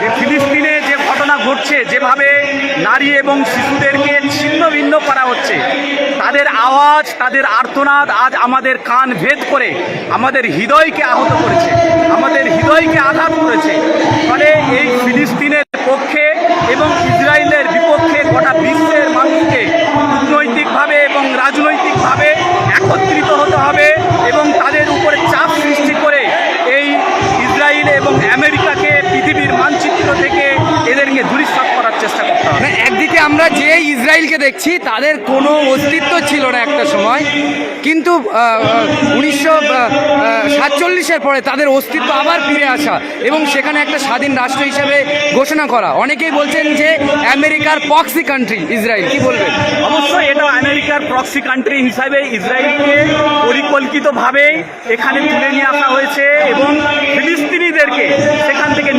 যে ফিলিস্তিনে যে ঘটনা ঘটছে, যেভাবে নারী এবং শিশুদেরকে ছিন্ন ভিন্ন করা হচ্ছে, তাদের আওয়াজ, তাদের আর্তনাদ আজ আমাদের কান ভেদ করে আমাদের হৃদয়কে আহত করেছে, আমাদের হৃদয়কে আঘাত করেছে। ফলে এই ফিলিস্তিনের পক্ষে এবং আমরা যে ইসরায়েলকে দেখছি, তাদের কোনো অস্তিত্ব ছিল না একটা সময়। কিন্তু উনিশশো সাতচল্লিশের পরে তাদের অস্তিত্ব আবার ফিরে আসা এবং সেখানে একটা স্বাধীন রাষ্ট্র হিসেবে ঘোষণা করা। অনেকেই বলছেন যে আমেরিকার পক্সি কান্ট্রি ইসরায়েল। কি বলবেন? অবশ্যই এটা আমেরিকার প্রক্সি কান্ট্রি হিসাবে ইসরায়েলকে পরিকল্পিতভাবে এখানে তুলে নিয়ে আসা হয়েছে এবং ফিলিস্তিনিদেরকে সেখান থেকে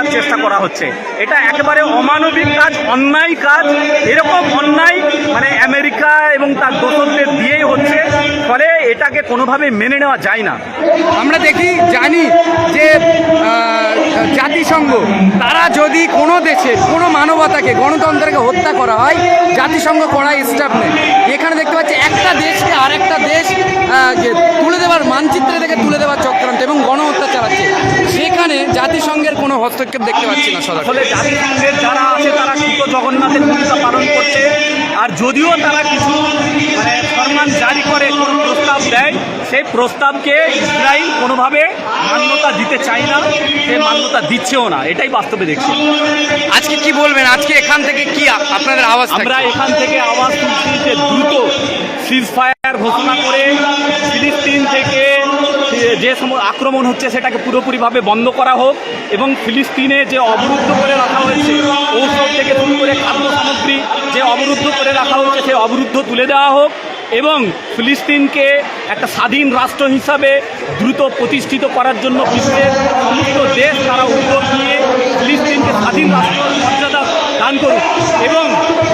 করার চেষ্টা করা হচ্ছে। এটা একেবারে অমানবিক কাজ, অন্যায় কাজ, এরকম অন্যায় মানে আমেরিকা এবং তার দোষকদের দিয়েই হচ্ছে। ফলে এটাকে কোনোভাবে মেনে নেওয়া যায় না। আমরা দেখি, জানি যে জাতিসংঘ, তারা যদি কোনো দেশে কোনো মানবতাকে, গণতন্ত্রকে হত্যা করা হয়, জাতিসংঘ করা স্টাফ নেই এখানে দেখতে পাচ্ছি একটা দেশকে আরেকটা দেশ তুলে দেওয়ার মানচিত্রে থেকে তুলে দেওয়ার চক্রান্ত এবং গণহত্যা হস্তক্ষেপ দেখতে পাচ্ছি না সদা। আসলে জাতিসংঘের যারা আছে তারা কৃত জগন্নাথের ভূমিকা পালন করছে। আর যদিও তারা কিছু মানে ফরমান জারি করে কোনো প্রস্তাব দেয় সেই প্রস্তাবকে ইসরায়েল কোনোভাবে মান্যতা দিতে চায় না সে মান্যতা দিচ্ছেও না। এটাই বাস্তবে দেখছি। আজকে কি বলবেন? আজকে এখান থেকে কি আপনাদের আওয়াজ আমরা এখান থেকে আওয়াজ তুলছি যে দ্রুত সিজ ফায়ার ঘোষণা করে ফিলিস্তিন থেকে যে সম আক্রমণ হচ্ছে সেটাকে পুরোপুরিভাবে বন্ধ করা হোক এবং ফিলিস্তিনে যে অবরুদ্ধ করে রাখা হয়েছে, ঔষধ থেকে শুরু করে খাদ্য সামগ্রী যে অবরুদ্ধ করে রাখা হয়েছে সেই অবরুদ্ধ তুলে দেওয়া হোক এবং ফিলিস্তিনকে একটা স্বাধীন রাষ্ট্র হিসাবে দ্রুত প্রতিষ্ঠিত করার জন্য বিশ্বের সমস্ত দেশ তারা উদ্যোগ নিয়ে ফিলিস্তিনকে স্বাধীন রাষ্ট্র মর্যাদা দান করুক এবং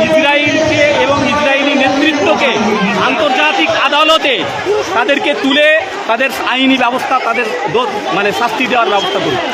ইসরায়েলকে এবং ইসরায়েলি নেতৃত্বকে আন্তর্জাতিক আদালতে তাদেরকে তুলে তাদের আইনি ব্যবস্থা তাদের মানে শাস্তি দেওয়ার ব্যবস্থা করুক